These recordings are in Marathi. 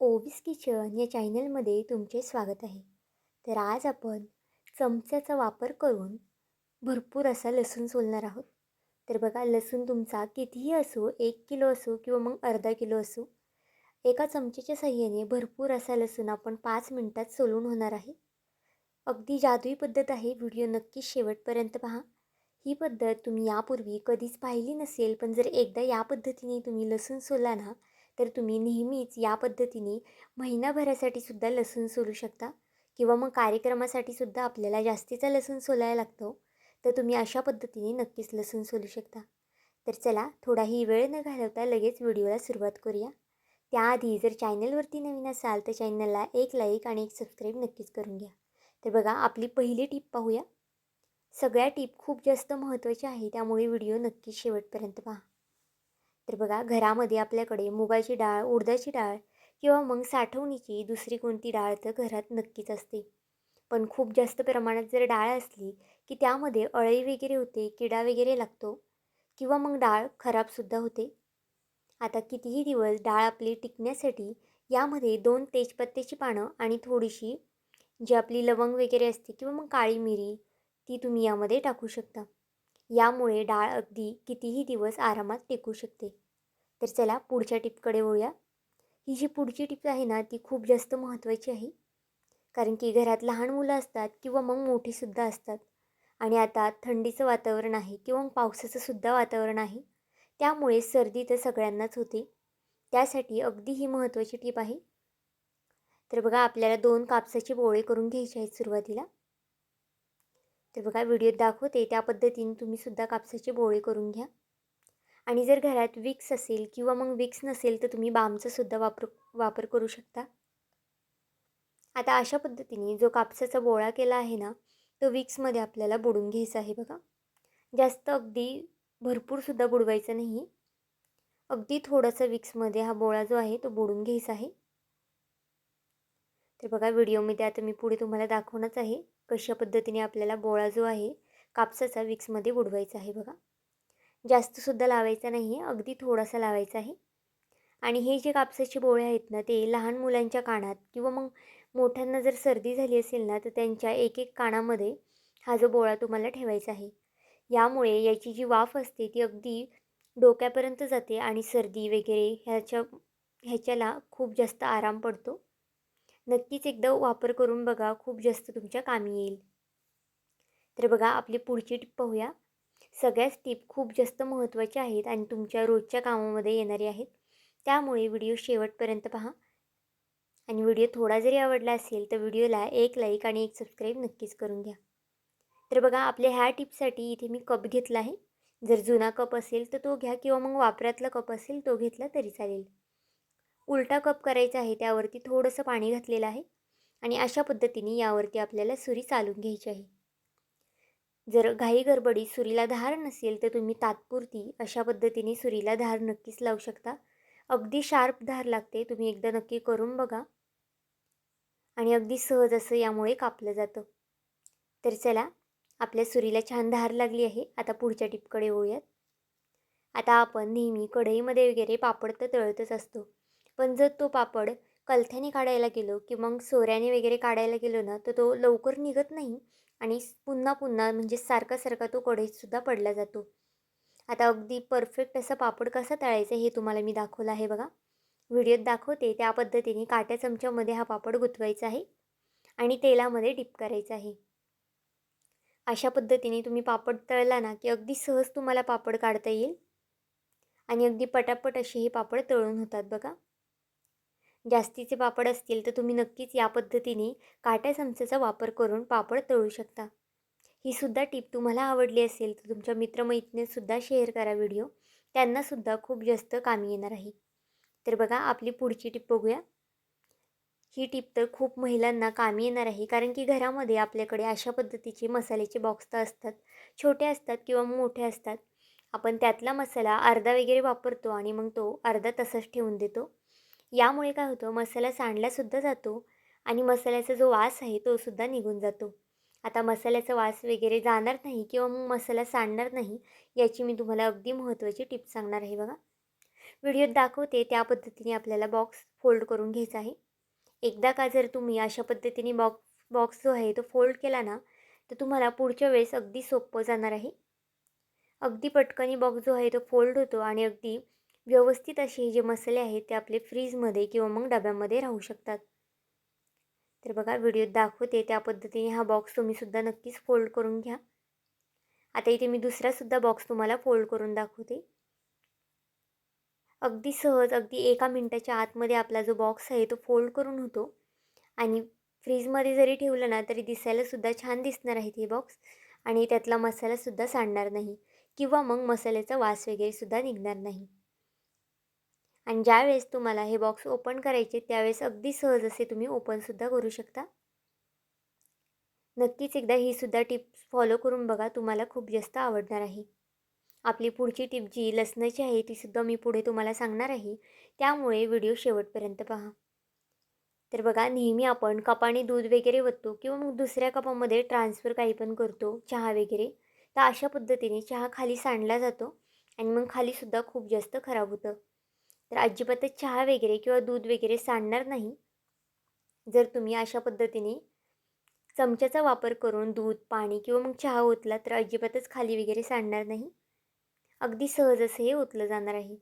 ओविस किचन या चॅनलमध्ये तुमचे स्वागत आहे. तर आज आपण चमच्याचा वापर करून भरपूर असा लसूण सोलणार आहोत. तर बघा लसूण तुमचा कितीही असो एक किलो असो किंवा मग अर्धा किलो असो एका चमच्याच्या साह्याने भरपूर असा लसूण आपण पाच मिनटात सोलून होणार आहे. अगदी जादुई पद्धत आहे. व्हिडिओ नक्कीच शेवटपर्यंत पहा. ही पद्धत तुम्ही यापूर्वी कधीच पाहिली नसेल पण जर एकदा या पद्धतीने तुम्ही लसूण सोला ना तर तुम्ही नेहमीच या पद्धतीने महिनाभरासाठी सुद्धा लसूण सोलू शकता? किंवा मग कार्यक्रमासाठी सुद्धा आपल्याला जास्तीचा लसूण सोलायला लागतो? तर तुम्ही अशा पद्धतीने नक्कीच लसूण सोलू शकता. तर चला थोडाही वेळ न घालवता लगेच व्हिडिओला सुरुवात करूया. त्याआधी जर चॅनलवरती नवीन असाल तर चॅनलला एक लाईक आणि एक सबस्क्राईब नक्कीच करून घ्या. तर बघा आपली पहिली टीप पाहूया. सगळ्या टीप खूप जास्त महत्त्वाच्या आहे त्यामुळे व्हिडिओ नक्कीच शेवटपर्यंत पहा. तर बघा घरामध्ये आपल्याकडे मुगाची डाळ उडदाची डाळ किंवा मग साठवणीची दुसरी कोणती डाळ तर घरात नक्कीच असते. पण खूप जास्त प्रमाणात जर डाळ असली की त्यामध्ये अळी वगैरे होते किडा वगैरे लागतो किंवा मग डाळ खराबसुद्धा होते. आता कितीही दिवस डाळ आपली टिकण्यासाठी यामध्ये दोन तेजपत्त्याची पानं आणि थोडीशी जी आपली लवंग वगैरे असते किंवा मग काळी मिरी ती तुम्ही यामध्ये टाकू शकता. यामुळे डाळ अगदी कितीही दिवस आरामात टिकू शकते. तर चला पुढच्या टिपकडे वळूया. ही जी पुढची टिप आहे ना ती खूप जास्त महत्त्वाची आहे. कारण की घरात लहान मुलं असतात किंवा मग मोठीसुद्धा असतात. आणि आता थंडीचं वातावरण आहे किंवा पावसाचंसुद्धा पावसाचं सुद्धा वातावरण आहे. त्यामुळे सर्दी तर सगळ्यांनाच होते. त्यासाठी अगदी ही महत्त्वाची टीप आहे. तर बघा आपल्याला दोन कापसाचे बोळे करून घ्यायचे आहेत सुरुवातीला. तर बघा व्हिडिओत दाखवते. त्या पद्धतीने तुम्हीसुद्धा कापसाचे बोळे करून घ्या. आणि जर घरात विक्स असेल किंवा मग विक्स नसेल तर तुम्ही बामचा सुद्धा वापर वापर करू शकता. आता अशा पद्धतीने जो कापसाचा बोळा केला आहे ना तो विक्समध्ये आपल्याला बुडून घ्यायचा आहे बघा. जास्त अगदी भरपूरसुद्धा बुडवायचा नाही. अगदी थोडासा विक्समध्ये हा बोळा जो आहे तो बुडून घ्यायचा आहे. तर बघा व्हिडिओमध्ये आता मी पुढे तुम्हाला दाखवणंच आहे. कशा पद्धतीने आपल्याला बोळा जो आहे कापसाचा विक्समध्ये बुडवायचा आहे बघा. जास्तसुद्धा लावायचा नाही आहे अगदी थोडासा लावायचा आहे. आणि हे जे कापसाचे बोळे आहेत ना ते लहान मुलांच्या कानात किंवा मग मोठ्यांना जर सर्दी झाली असेल ना तर त्यांच्या एक एक कानामध्ये हा जो बोळा तुम्हाला ठेवायचा आहे. यामुळे याची जी वाफ असते ती अगदी डोक्यापर्यंत जाते आणि सर्दी वगैरे ह्याच्या ह्याच्याला खूप जास्त आराम पडतो. नक्कीच एकदा वापर करून बघा खूप जास्त तुमच्या कामी येईल. तर बघा आपली पुढची टिप पाहूया. सगळ्याच टिप खूप जास्त महत्त्वाच्या आहेत आणि तुमच्या रोजच्या कामामध्ये येणारे आहेत. त्यामुळे व्हिडिओ शेवटपर्यंत पहा. आणि व्हिडिओ थोडा जरी आवडला असेल तर व्हिडिओला एक लाईक आणि एक सबस्क्राईब नक्कीच करून घ्या. तर बघा आपल्या ह्या टिपसाठी इथे मी कप घेतला आहे. जर जुना कप असेल तर तो घ्या किंवा मग वापरातला कप असेल तो घेतला तरी चालेल. उलटा कप करायचा आहे त्यावरती थोडंसं पाणी घातलेलं आहे आणि अशा पद्धतीने यावरती आपल्याला सुरी चालून घ्यायची आहे. जर घाई गडबडीत सुरीला धार नसेल तर तुम्ही तात्पुरती अशा पद्धतीने सुरीला धार नक्कीच लावू शकता. अगदी शार्प धार लागते तुम्ही एकदा नक्की करून बघा. आणि अगदी सहज असं यामुळे कापलं जातं. तर चला आपल्या सुरीला छान धार लागली आहे. आता पुढच्या टिपकडे वळूयात. आता आपण नेहमी कढईमध्ये वगैरे पापड तर तळतच असतो. पण जर तो पापड कलथ्याने काढायला गेलो की मग सोऱ्याने वगैरे काढायला गेलो ना तर तो लवकर निघत नाही आणि पुन्हा पुन्हा म्हणजे सारखा सारखा तो कढईतसुद्धा पडला जातो. आता अगदी परफेक्ट असं पापड कसं तळायचं हे तुम्हाला मी दाखवलं आहे बघा. व्हिडिओत दाखवते त्या पद्धतीने काट्या चमच्यामध्ये हा पापड गुंतवायचा आहे आणि तेलामध्ये डिप करायचा आहे. अशा पद्धतीने तुम्ही पापड तळला ना की अगदी सहज तुम्हाला पापड काढता येईल आणि अगदी पटापट असे हे पापड तळून होतात बघा. जास्तीचे पापड असतील तर तुम्ही नक्कीच या पद्धतीने काट्या चमच्याचा वापर करून पापड तळू शकता. ही सुद्धा टीप तुम्हाला आवडली असेल तर तुमच्या मित्रमैत्रिणीसुद्धा शेअर करा व्हिडिओ. त्यांनासुद्धा खूप जास्त कामी येणार आहे. तर बघा आपली पुढची टीप बघूया. ही टीप तर खूप महिलांना कामी येणार आहे कारण की घरामध्ये आपल्याकडे अशा पद्धतीचे मसाल्याचे बॉक्स तर असतात. छोटे असतात किंवा मोठे असतात. आपण त्यातला मसाला अर्धा वगैरे वापरतो आणि मग तो अर्धा तसाच ठेवून देतो. यामुळे काय होतं मसाला सांडलासुद्धा जातो आणि मसाल्याचा जो वास आहे तोसुद्धा निघून जातो. आता मसाल्याचा वास वगैरे जाणार नाही किंवा मग मसाला सांडणार नाही याची मी तुम्हाला अगदी महत्त्वाची टिप सांगणार आहे बघा. व्हिडिओत दाखवते त्या पद्धतीने आपल्याला बॉक्स फोल्ड करून घ्यायचा आहे. एकदा का जर तुम्ही अशा पद्धतीने बॉक्स बॉक्स जो आहे तो फोल्ड केला ना तर तुम्हाला पुढच्या वेळेस अगदी सोपं जाणार आहे. अगदी पटकनी बॉक्स जो आहे तो फोल्ड होतो आणि अगदी व्यवस्थित असे जे मसाले आहेत ते आपले फ्रीजमध्ये किंवा मग डब्यामध्ये राहू शकतात. तर बघा व्हिडिओत दाखवते त्या पद्धतीने हा बॉक्स तुम्हीसुद्धा नक्कीच फोल्ड करून घ्या. आता इथे मी दुसरासुद्धा बॉक्स तुम्हाला फोल्ड करून दाखवते. अगदी सहज अगदी एका मिनटाच्या आतमध्ये आपला जो बॉक्स आहे तो फोल्ड करून होतो. आणि फ्रीजमध्ये जरी ठेवलं ना तरी दिसायलासुद्धा छान दिसणार आहेत हे बॉक्स आणि त्यातला मसालासुद्धा सांडणार नाही. किंवा मग मसाल्याचा वास वगैरेसुद्धा निघणार नाही. आणि ज्यावेळेस तुम्हाला हे बॉक्स ओपन करायचे त्यावेळेस अगदी सहज असे तुम्ही ओपनसुद्धा करू शकता. नक्कीच एकदा ही सुद्धा टिप्स फॉलो करून बघा तुम्हाला खूप जास्त आवडणार आहे. आपली पुढची टिप जी लसणाची आहे तीसुद्धा मी पुढे तुम्हाला सांगणार आहे. त्यामुळे व्हिडिओ शेवटपर्यंत पहा. तर बघा नेहमी आपण कपाने दूध वगैरे वततो किंवा मग दुसऱ्या कपामध्ये ट्रान्सफर काही पण करतो चहा वगैरे तर अशा पद्धतीने चहा खाली सांडला जातो आणि मग खालीसुद्धा खूप जास्त खराब होतं. तर अजिबातच चहा वगैरे किंवा दूध वगैरे सांडणार नाही. जर तुम्ही अशा पद्धतीने चमच्याचा वापर करून दूध पाणी किंवा मग चहा ओतला तर अजिबातच खाली वगैरे सांडणार नाही. अगदी सहज असं हे ओतलं जाणार आहे.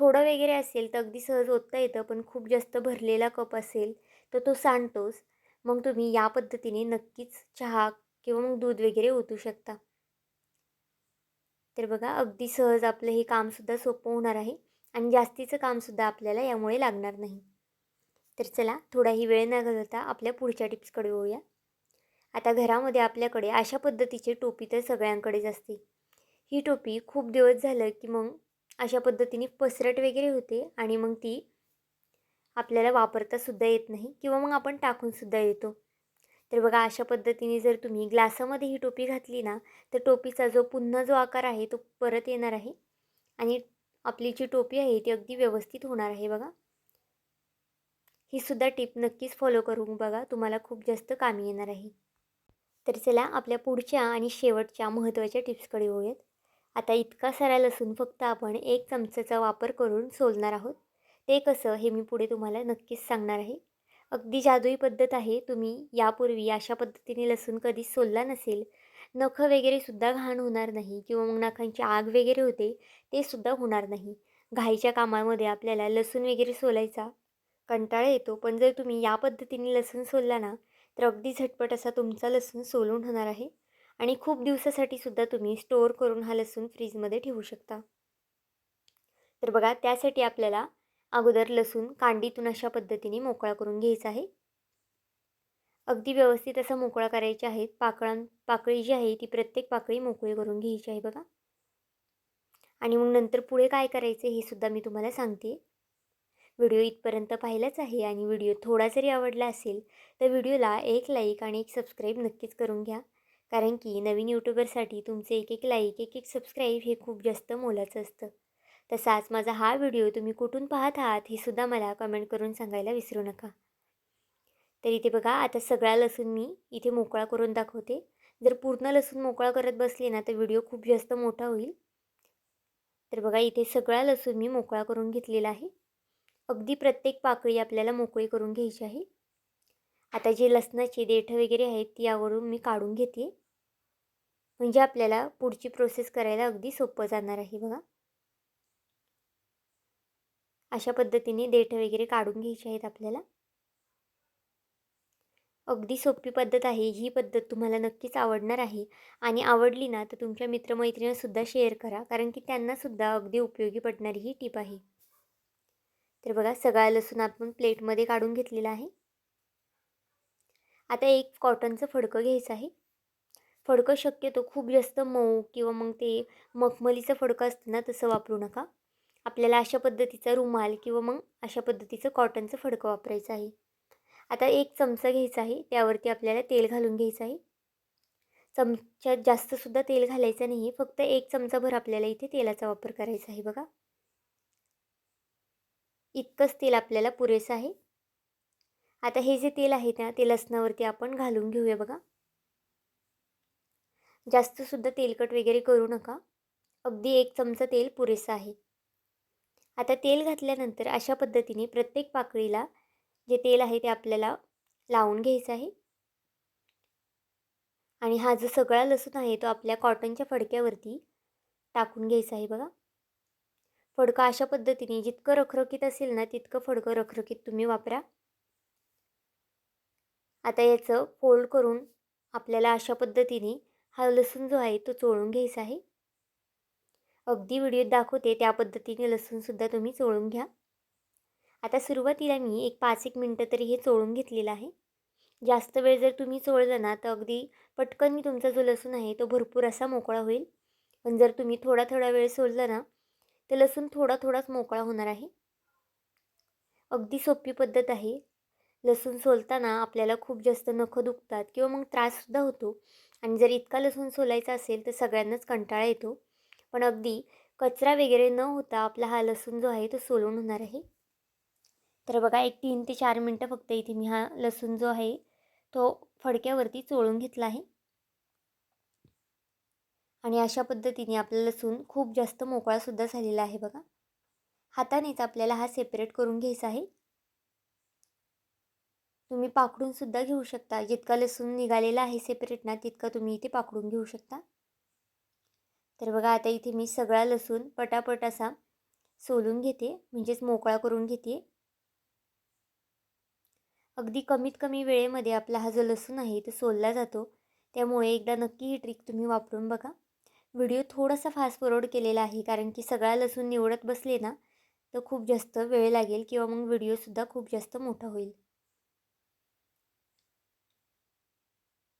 थोडं वगैरे असेल तर अगदी सहज ओतता येतं पण खूप जास्त भरलेला कप असेल तर तो सांडतोच. मग तुम्ही या पद्धतीने नक्कीच चहा किंवा मग दूध वगैरे ओतू शकता. तर बघा अगदी सहज आपलं हे कामसुद्धा सोपं होणार आहे. आणि जास्तीचं कामसुद्धा आपल्याला यामुळे लागणार नाही. तर चला थोडाही वेळ न घालता आपल्या पुढच्या टिप्सकडे होऊया आता घरामध्ये आपल्याकडे अशा पद्धतीची टोपी तर सगळ्यांकडेच असते. ही टोपी खूप दिवस झालं की मग अशा पद्धतीने पसरट वगैरे होते आणि मग ती आपल्याला वापरतासुद्धा येत नाही किंवा मग आपण टाकूनसुद्धा येतो. तर बघा अशा पद्धतीने जर तुम्ही ग्लासामध्ये ही टोपी घातली ना तर टोपीचा जो पुन्हा जो आकार आहे तो परत येणार आहे. आणि आपली जी टोपी आहे ती अगदी व्यवस्थित होणार आहे बघा. ही सुद्धा टिप नक्कीच फॉलो करून बघा तुम्हाला खूप जास्त कामी येणार आहे. तर चला आपल्या पुढच्या आणि शेवटच्या महत्त्वाच्या टिप्सकडे होऊयात आता इतका सारा लसूण फक्त आपण एक चमचाचा वापर करून सोलणार आहोत. ते कसं हे मी पुढे तुम्हाला नक्कीच सांगणार आहे. अगदी जादुई पद्धत आहे तुम्ही यापूर्वी अशा पद्धतीने लसूण कधीच सोलला नसेल नखं वगैरेसुद्धा घाण होणार नाही किंवा मग नखांची आग वगैरे होते ते सुद्धा होणार नाही. घाईच्या कामामध्ये आपल्याला लसूण वगैरे सोलायचा कंटाळा येतो पण जर तुम्ही या पद्धतीने लसूण सोलला ना तर अगदी झटपट असा तुमचा लसूण सोलून होणार आहे आणि खूप दिवसासाठी सुद्धा तुम्ही स्टोअर करून हा लसूण फ्रीजमध्ये ठेवू शकता. तर बघा त्यासाठी आपल्याला अगोदर लसूण कांडीतून अशा पद्धतीने मोकळा करून घ्यायचा आहे. अगदी व्यवस्थित असं मोकळा करायच्या आहेत पाकळां पाकळी जी आहे ती प्रत्येक पाकळी मोकळी करून घ्यायची आहे बघा. आणि मग नंतर पुढे काय करायचं हे सुद्धा मी तुम्हाला सांगते. व्हिडिओ इथपर्यंत पाहिलाच आहे आणि व्हिडिओ थोडा जरी आवडला असेल तर व्हिडिओला एक लाईक आणि एक सबस्क्राईब नक्कीच करून घ्या. कारण की नवीन यूट्यूबरसाठी तुमचे एक एक लाईक एक एक सबस्क्राईब हे खूप जास्त मोलाचं असतं. तसाच माझा हा व्हिडिओ तुम्ही कुठून पाहत आहात हे सुद्धा मला कमेंट करून सांगायला विसरू नका. तर इथे बघा आता सगळा लसूण मी इथे मोकळा करून दाखवते. जर पूर्ण लसूण मोकळा करत बसले ना तर व्हिडिओ खूप जास्त मोठा होईल. तर बघा इथे सगळा लसूण मी मोकळा करून घेतलेला आहे. अगदी प्रत्येक पाकळी आपल्याला मोकळी करून घ्यायची आहे. आता जे लसणाचे देठ वगैरे आहेत ती यावरून मी काढून घेते. म्हणजे आपल्याला पुढची प्रोसेस करायला अगदी सोपं जाणार आहे बघा. अशा पद्धतीने देठ वगैरे काढून घ्यायचे आहेत आपल्याला. अगदी सोपी पद्धत आहे. ही पद्धत तुम्हाला नक्कीच आवडणार आहे. आणि आवडली ना तर तुमच्या मित्रमैत्रिणीसुद्धा शेअर करा. कारण की त्यांनासुद्धा अगदी उपयोगी पडणारी ही टीप आहे. तर बघा सगळा लसूण आपण प्लेटमध्ये काढून घेतलेला आहे. आता एक कॉटनचं फडकं घ्यायचं आहे. फडकं शक्यतो खूप जास्त मऊ किंवा मग ते मखमलीचं फडकं असतं ना तसं वापरू नका. आपल्याला अशा पद्धतीचा रुमाल किंवा मग अशा पद्धतीचं कॉटनचं फडकं वापरायचं आहे. आता एक चमचा घ्यायचा आहे त्यावरती आपल्याला तेल घालून घ्यायचं आहे. चमच्यात जास्तसुद्धा तेल घालायचं नाही फक्त एक चमचाभर आपल्याला इथे तेलाचा वापर करायचा आहे बघा. इतकंच तेल आपल्याला पुरेसं आहे. आता हे जे तेल आहे त्या ते लसणावरती आपण घालून घेऊया बघा. जास्तसुद्धा तेलकट वगैरे करू नका. अगदी एक चमचा तेल पुरेसं आहे. आता तेल घातल्यानंतर अशा पद्धतीने प्रत्येक पाकळीला जे तेल आहे ते आपल्याला लावून घ्यायचं आहे. आणि हा जो सगळा लसूण आहे तो आपल्या कॉटनच्या फडक्यावरती टाकून घ्यायचा आहे बघा. फडकं अशा पद्धतीने जितकं रखरखीत असेल ना तितकं फडकं रखरखीत तुम्ही वापरा. आता याचं फोल्ड करून आपल्याला अशा पद्धतीने हा लसूण जो आहे तो चोळून घ्यायचा आहे. अगदी व्हिडिओत दाखवते त्या पद्धतीने लसूणसुद्धा तुम्ही चोळून घ्या. आता सुरुवातीला मी एक पाच एक मिनटं तरी हे चोळून घेतलेलं आहे. जास्त वेळ जर तुम्ही चोळलं ना तर अगदी पटकन मी तुमचा जो लसूण आहे तो भरपूर असा मोकळा होईल. पण जर तुम्ही थोडा थोडा वेळ सोडलं ना तर लसूण थोडा थोडाच मोकळा होणार आहे. अगदी सोपी पद्धत आहे. लसूण सोलताना आपल्याला खूप जास्त नखं दुखतात किंवा मग त्राससुद्धा होतो. आणि जर इतका लसूण सोलायचा असेल तर सगळ्यांनाच कंटाळा येतो. पण अगदी कचरा वगैरे न होता आपला हा लसूण जो आहे तो सोलून होणार आहे. तर बघा एक तीन ते चार मिनटं फक्त इथे मी हा लसूण जो आहे तो फडक्यावरती चोळून घेतला आहे. आणि अशा पद्धतीने आपला लसूण खूप जास्त मोकळासुद्धा झालेला आहे बघा. हातानेच आपल्याला हा सेपरेट करून घ्यायचा आहे. तुम्ही पाकडूनसुद्धा घेऊ शकता. जितका लसूण निघालेला आहे सेपरेट ना तितका तुम्ही इथे पाकडून घेऊ शकता. तर बघा आता इथे मी सगळा लसूण पटापट असा सोलून घेते म्हणजेच मोकळा करून घेते. अगदी कमीत कमी वेळेमध्ये आपला हा जो लसूण आहे तो सोलला जातो. त्यामुळे एकदा नक्की ही ट्रिक तुम्ही वापरून बघा. व्हिडिओ थोडासा फास्ट फॉरवर्ड केलेला आहे कारण की सगळा लसूण निवडत बसले ना तर खूप जास्त वेळ लागेल किंवा मग व्हिडिओसुद्धा खूप जास्त मोठा होईल.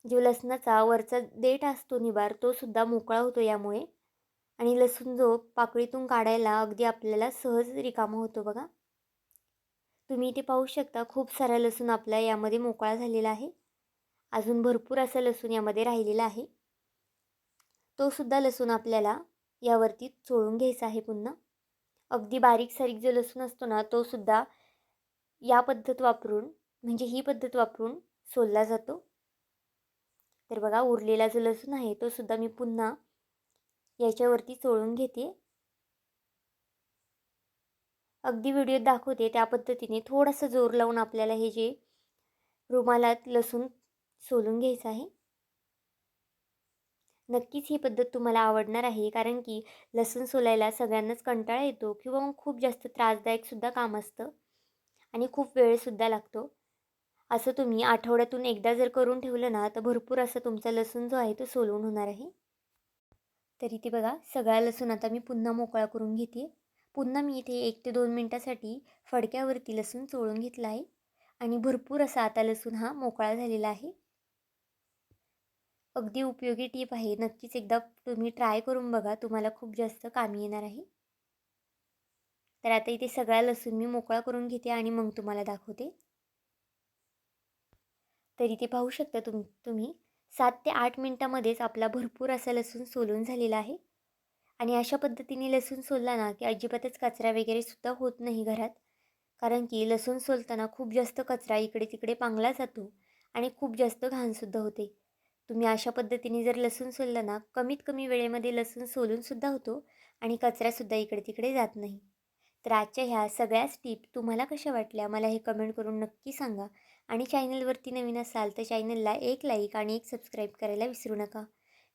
जो लसणाचा वरचा देठ असतो निबार तो सुद्धा मोकळा होतो यामुळे. आणि लसूण जो पाकळीतून काढायला अगदी आपल्याला सहज रिकामा होतो बघा. तुम्ही इथे पाहू शकता खूप सारा लसूण आपला यामध्ये मोकळा झालेला आहे. अजून भरपूर असा लसूण यामध्ये राहिलेला आहे. तो सुद्धा लसूण आपल्याला यावरती चोळून घ्यायचा आहे पुन्हा. अगदी बारीक सारीक जो लसूण असतो ना तो सुद्धा या पद्धत वापरून म्हणजे ही पद्धत वापरून सोलला जातो. तर बघा उरलेला जो लसूण आहे तो सुद्धा मी पुन्हा याच्यावरती चोळून घेते. अगदी व्हिडिओत दाखवते त्या पद्धतीने. थोडासा जोर लावून आपल्याला हे जे रुमालात लसूण सोलून घ्यायचं आहे. नक्कीच ही पद्धत तुम्हाला आवडणार आहे कारण की लसूण सोलायला सगळ्यांनाच कंटाळा येतो किंवा मग खूप जास्त त्रासदायकसुद्धा काम असतं आणि खूप वेळसुद्धा लागतो. असं तुम्ही आठवड्यातून एकदा जर करून ठेवलं ना तर भरपूर असं तुमचा लसूण जो आहे तो सोलून होणार आहे. तरी ते बघा सगळा लसूण आता मी पुन्हा मोकळा करून घेते. पुन्हा मी इथे एक ते दोन मिनटासाठी फडक्यावरती लसूण चोळून घेतला आहे. आणि भरपूर असा आता लसूण हा मोकळा झालेला आहे. अगदी उपयोगी टीप आहे. नक्कीच एकदा तुम्ही ट्राय करून बघा. तुम्हाला खूप जास्त कामी येणार आहे. तर आता इथे सगळा लसूण मी मोकळा करून घेते आणि मग तुम्हाला दाखवते. तर इथे पाहू शकता तुम तुम्ही सात ते आठ मिनटामध्येच आपला भरपूर असा लसूण सोलून झालेला आहे. आणि अशा पद्धतीने लसूण सोलला ना की अजिबातच कचरा वगैरे सुद्धा होत नाही घरात. कारण की लसूण सोलताना खूप जास्त कचरा इकडे तिकडे पांगला जातो आणि खूप जास्त घाणसुद्धा होते. तुम्ही अशा पद्धतीने जर लसूण सोललं ना कमीत कमी वेळेमध्ये लसूण सोलूनसुद्धा होतो आणि कचरासुद्धा इकडे तिकडे जात नाही. तर आजच्या ह्या सगळ्याच टीप तुम्हाला कशा वाटल्या मला हे कमेंट करून नक्की सांगा. आणि चॅनलवरती नवीन असाल तर चॅनलला एक लाईक आणि एक सबस्क्राईब करायला विसरू नका.